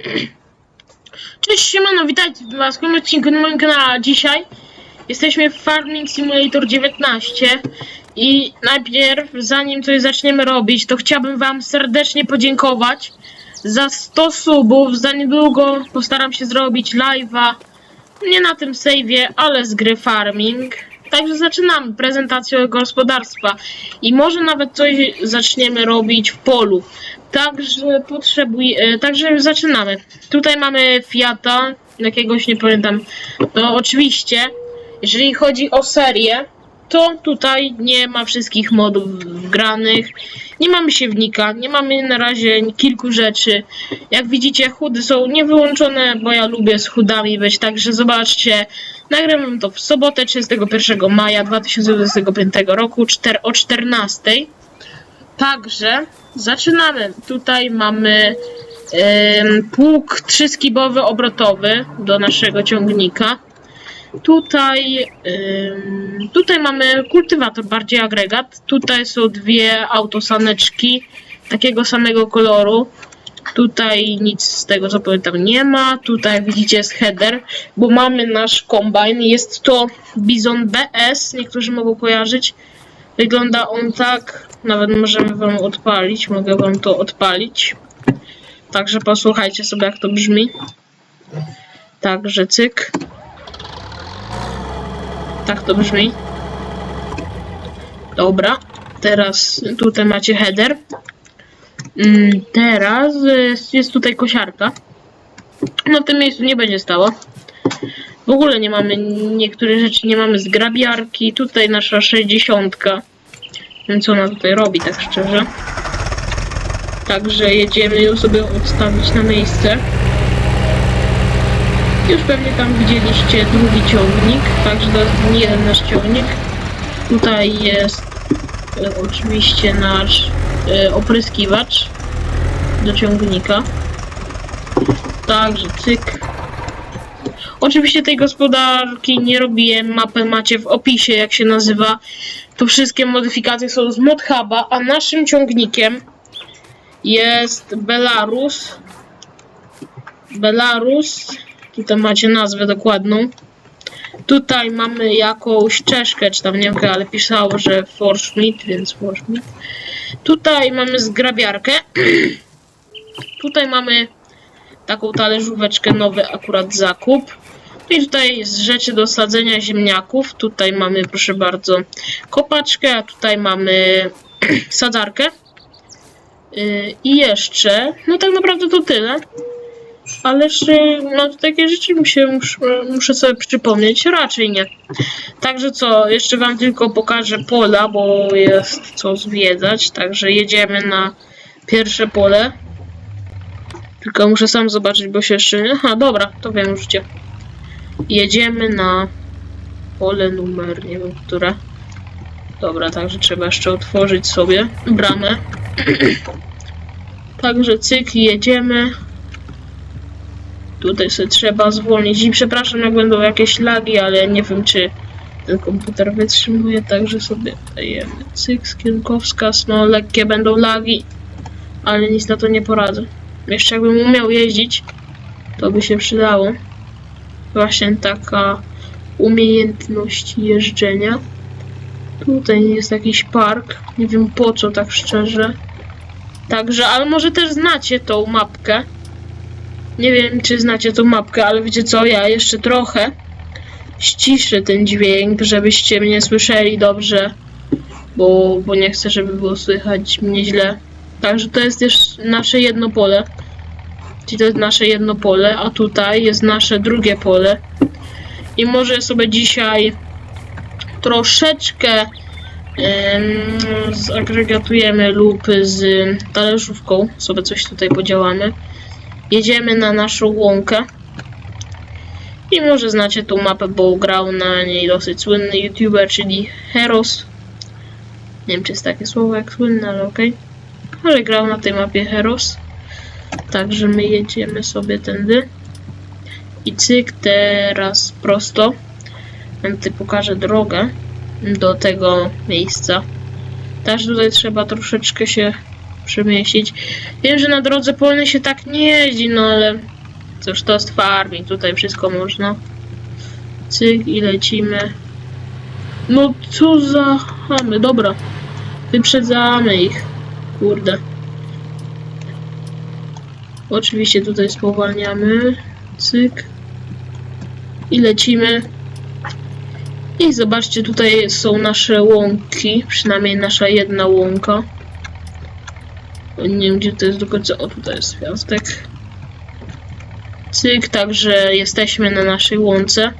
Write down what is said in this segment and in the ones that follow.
Cześć, siemano, witajcie w kolejnym odcinku na moim kanale. Dzisiaj jesteśmy w Farming Simulator 19 i najpierw, zanim coś zaczniemy robić, to chciałbym wam serdecznie podziękować za 100 subów. Za niedługo postaram się zrobić live'a, nie na tym save'ie, ale z gry Farming. Także zaczynamy prezentację gospodarstwa i może nawet coś zaczniemy robić w polu. Także potrzebuję, e, także zaczynamy. Tutaj mamy Fiata, jakiegoś nie pamiętam. No oczywiście, jeżeli chodzi o serię, to tutaj nie ma wszystkich modów wgranych. Nie mamy siewnika, nie mamy na razie kilku rzeczy. Jak widzicie, chudy są niewyłączone, bo ja lubię z chudami być, także zobaczcie. Nagrywam to w sobotę 31 maja 2025 roku o 14. Także zaczynamy. Tutaj mamy em, pług trzyskibowy obrotowy do naszego ciągnika. Tutaj, em, tutaj mamy kultywator, bardziej agregat. Tutaj są dwie autosaneczki takiego samego koloru. Tutaj nic z tego co pamiętam nie ma. Tutaj jak widzicie jest header, bo mamy nasz kombajn. Jest to Bizon BS, niektórzy mogą kojarzyć. Wygląda on tak, nawet możemy wam odpalić, mogę wam to odpalić. Także posłuchajcie sobie jak to brzmi. Także cyk. Tak to brzmi. Dobra, teraz tutaj macie header. Mm, Teraz jest, tutaj kosiarka. W tym miejscu nie będzie stało. W ogóle nie mamy niektórych rzeczy, nie mamy zgrabiarki. Tutaj nasza 60. Wiem co ona tutaj robi, tak szczerze. Także jedziemy ją sobie odstawić na miejsce. Już pewnie tam widzieliście drugi ciągnik, także to jest jeden nasz ciągnik. Tutaj jest e, oczywiście nasz e, opryskiwacz do ciągnika. Także cyk. Oczywiście tej gospodarki nie robiłem, mapę macie w opisie jak się nazywa. To wszystkie modyfikacje są z ModHuba, a naszym ciągnikiem jest Belarus. Belarus. Tutaj macie nazwę dokładną. Tutaj mamy jakąś czeszkę, czy tam Niemkę, ale pisało, że Forschmidt, więc Forschmidt. Tutaj mamy zgrabiarkę. Tutaj mamy taką talerzóweczkę, nowy akurat zakup. I tutaj jest rzeczy do sadzenia ziemniaków. Tutaj mamy, proszę bardzo, kopaczkę, a tutaj mamy sadzarkę. Yy, I jeszcze, no tak naprawdę to tyle. Ale jeszcze, no takie rzeczy mi się muszę, muszę sobie przypomnieć, raczej nie. Także co, jeszcze wam tylko pokażę pola, bo jest co zwiedzać. Także jedziemy na pierwsze pole. Tylko muszę sam zobaczyć, bo się jeszcze... Aha, dobra, to wiem już gdzie. Jedziemy na pole numer, nie wiem, które. Dobra, także trzeba jeszcze otworzyć sobie bramę. Także cyk, jedziemy. Tutaj sobie trzeba zwolnić. I przepraszam, jak będą jakieś lagi, ale nie wiem, czy ten komputer wytrzymuje. Także sobie dajemy cyk, skierunkowskaz. No, lekkie będą lagi, ale nic na to nie poradzę. Jeszcze jakbym umiał jeździć, to by się przydało. Właśnie taka umiejętność jeżdżenia. Tutaj jest jakiś park. Nie wiem po co, tak szczerze. Także, ale może też znacie tą mapkę. Nie wiem, czy znacie tą mapkę, ale wiecie co, ja jeszcze trochę ściszę ten dźwięk, żebyście mnie słyszeli dobrze, bo, bo nie chcę, żeby było słychać mnie źle. Także to jest też nasze jedno pole. To jest nasze jedno pole, a tutaj jest nasze drugie pole. I może sobie dzisiaj troszeczkę em, zagregatujemy lub z talerzówką. Sobie coś tutaj podziałamy. Jedziemy na naszą łąkę. I może znacie tą mapę, bo grał na niej dosyć słynny youtuber, czyli Heros. Nie wiem, czy jest takie słowo jak słynny, ale okej. Ale grał na tej mapie Heros. Także my jedziemy sobie tędy. I cyk, teraz prosto. Tutaj pokażę drogę do tego miejsca. Też tutaj trzeba troszeczkę się przemieścić. Wiem, że na drodze polnej się tak nie jeździ, no ale cóż, to jest farming, tutaj wszystko można. Cyk i lecimy. No co za chamy, dobra. Wyprzedzamy ich. Kurde. Oczywiście tutaj spowalniamy. Cyk. I lecimy. I zobaczcie, tutaj są nasze łąki. Przynajmniej nasza jedna łąka. Nie wiem, gdzie to jest do końca. O, tutaj jest gwiazdek. Cyk, także jesteśmy na naszej łące.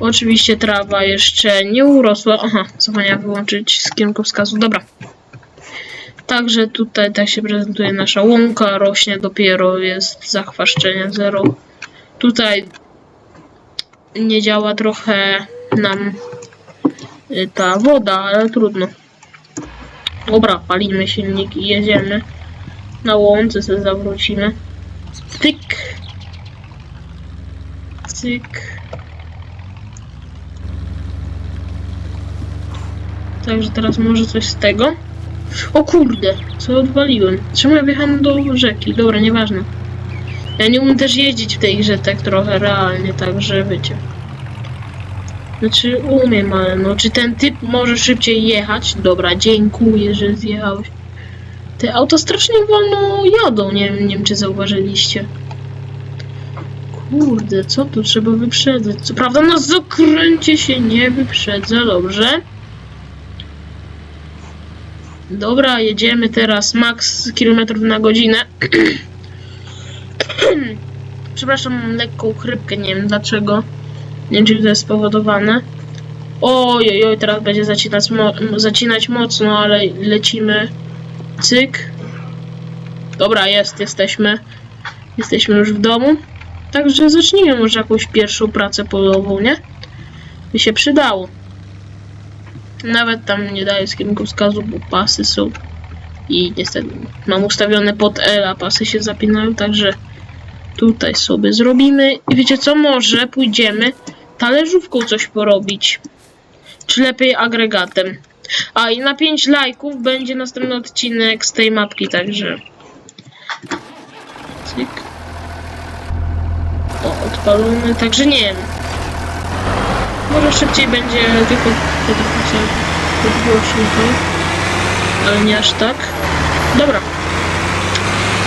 Oczywiście trawa jeszcze nie urosła. Aha, zapomniałam wyłączyć z kierunkowskazu. Dobra. Także tutaj tak się prezentuje nasza łąka. Rośnie dopiero, jest zachwaszczenie zero. Tutaj nie działa trochę nam y, ta woda, ale trudno. Dobra, palimy silnik i jedziemy. Na łące sobie zawrócimy. Cyk. Cyk. Także teraz może coś z tego. O kurde, co odwaliłem? Czemu ja wjechałem do rzeki? Dobra, nieważne. Ja nie umiem też jeździć w tej grze tak trochę realnie, także wiecie. Znaczy umiem, ale no czy ten typ może szybciej jechać? Dobra, dziękuję, że zjechałeś. Te auto strasznie wolno jadą, nie nie wiem czy zauważyliście. Kurde, co tu trzeba wyprzedzać? Co prawda na zakręcie się nie wyprzedza, dobrze. Dobra, jedziemy teraz max kilometrów na godzinę. Przepraszam, lekką chrypkę, nie wiem dlaczego. Nie wiem, czy to jest spowodowane. Oj, oj, teraz będzie zacinać, mo zacinać mocno, ale lecimy. Cyk. Dobra, jest, jesteśmy. Jesteśmy już w domu. Także zacznijmy może jakąś pierwszą pracę polową, nie? By się przydało. Nawet tam nie daję z kierunkowskazu, bo pasy są. I niestety mam ustawione pod L, a pasy się zapinają, także tutaj sobie zrobimy. I wiecie co, może pójdziemy talerzówką coś porobić. Czy lepiej agregatem. A i na 5 lajków będzie następny odcinek z tej mapki, także. Cyk. O, odpalony, także nie wiem. Może szybciej będzie tylko tylko trochę podgłośniko, ale nie aż tak. Dobra.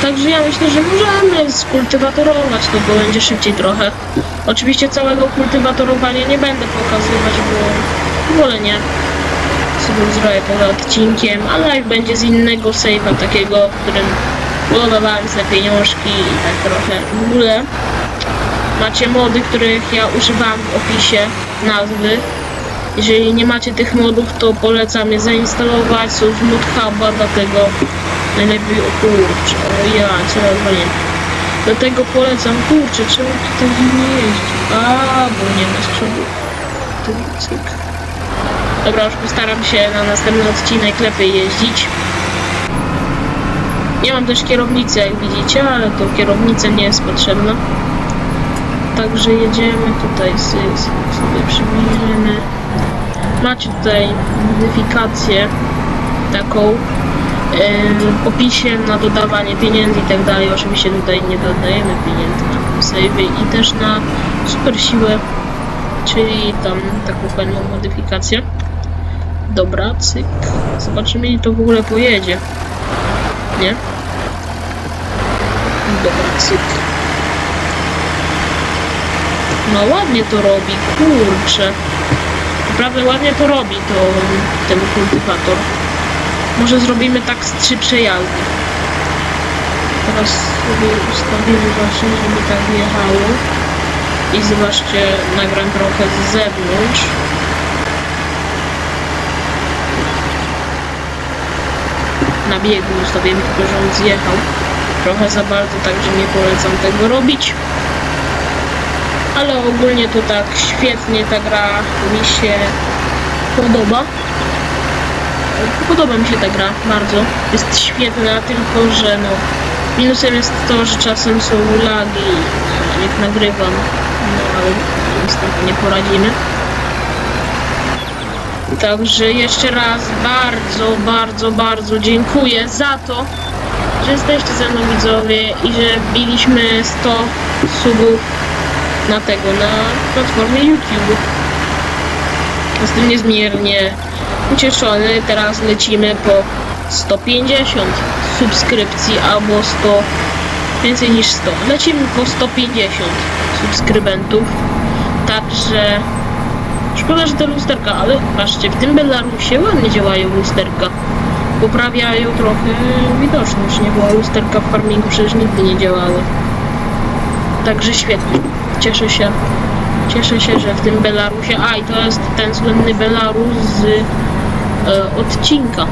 Także ja myślę, że możemy skultywatorować, to bo będzie szybciej trochę. Oczywiście całego kultywatorowania nie będę pokazywać, bo wolę nie. Sobie zrobię poza odcinkiem, a live będzie z innego save'a takiego, w którym budowałem sobie pieniążki i tak trochę. W ogóle macie mody, których ja używam w opisie nazwy. Jeżeli nie macie tych modów, to polecam je zainstalować. Są z mod huba, dlatego najlepiej o kurczę, o ja, co ja odwaliłem. Dlatego polecam, kurczę, czemu tutaj nie jeździ? A, bo nie ma skrzydeł. Cyk. Dobra, już postaram się na następny odcinek lepiej jeździć. Nie mam też kierownicy, jak widzicie, ale to kierownica nie jest potrzebna. Także jedziemy tutaj sobie, sobie przybliżymy. Macie tutaj modyfikację taką w opisie na dodawanie pieniędzy i tak dalej. Oczywiście tutaj nie dodajemy pieniędzy na save i też na super siłę, czyli tam taką fajną modyfikację. Dobra, cyk. Zobaczymy, ile to w ogóle pojedzie. Nie? Dobra, cyk. No ładnie to robi, kurczę. Naprawdę ładnie to robi to ten kultywator. Może zrobimy tak z trzy przejazdy. Teraz sobie ustawimy właśnie, żeby tak wjechało. I zobaczcie, nagram trochę z zewnątrz. Na biegu ustawiłem tylko, że on zjechał. Trochę za bardzo, także nie polecam tego robić ale ogólnie to tak świetnie ta gra mi się podoba. Podoba mi się ta gra bardzo. Jest świetna, tylko że no minusem jest to, że czasem są lagi jak nagrywam, no ale tym nie poradzimy. Także jeszcze raz bardzo, bardzo, bardzo dziękuję za to, że jesteście ze mną widzowie i że biliśmy 100 subów na tego, na platformie YouTube. Jestem niezmiernie ucieszony. Teraz lecimy po 150 subskrypcji albo 100, więcej niż 100. Lecimy po 150 subskrybentów. Także szkoda, że te lusterka, ale patrzcie, w tym Belarusie ładnie działają lusterka. Poprawiają trochę widoczność, nie? Bo lusterka w farmingu przecież nigdy nie działały. Także świetnie. Cieszę się. Cieszę się, że w tym Belarusie. A i to jest ten słynny Belarus z e, odcinka.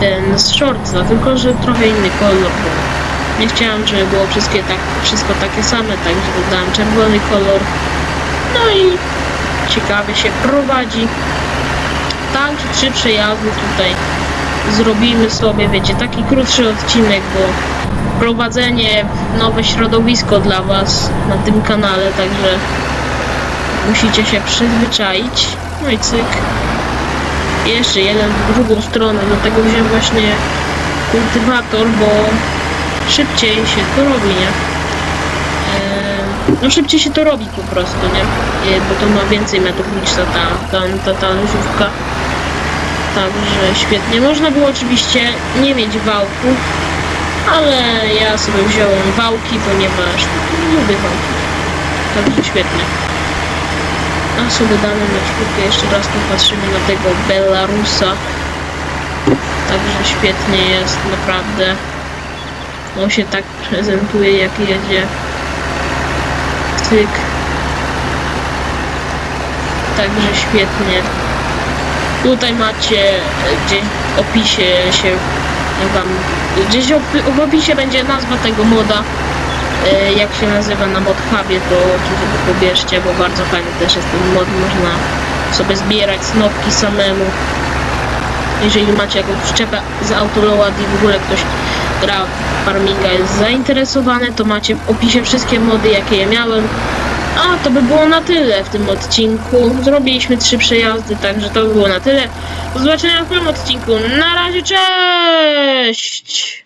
Ten z shortsa, tylko że trochę inny kolor. Nie chciałam, żeby było wszystkie tak, wszystko takie same, także dodałem czerwony kolor. No i ciekawie się prowadzi. Także trzy przejazdy tutaj zrobimy sobie, wiecie, taki krótszy odcinek, bo prowadzenie nowe środowisko dla Was na tym kanale, także musicie się przyzwyczaić. No i cyk. Jeszcze jeden w drugą stronę, dlatego wziąłem właśnie kultywator, bo szybciej się to robi, nie? No szybciej się to robi po prostu, nie? Eee, Bo to ma więcej metrów niż ta, ta, ta, ta, ta. Także świetnie. Można było oczywiście nie mieć wałków, ale ja sobie wziąłem wałki, ponieważ lubię wałki. Także świetnie. A sobie damy na czwórkę jeszcze raz popatrzymy na tego Belarusa. Także świetnie jest, naprawdę. On się tak prezentuje, jak jedzie. Cyk. Także świetnie. Tutaj macie e, gdzieś w opisie się wam gdzieś w opisie będzie nazwa tego moda. E, Jak się nazywa na modhubie, to oczywiście pobierzcie, bo bardzo fajny też jest ten mod. Można sobie zbierać snopki samemu. Jeżeli macie jakąś przyczepę z Autoload i w ogóle ktoś gra farminga jest zainteresowany, to macie w opisie wszystkie mody, jakie ja miałem. A to by było na tyle w tym odcinku. Zrobiliśmy trzy przejazdy, także to by było na tyle. Do zobaczenia w kolejnym odcinku. Na razie, cześć!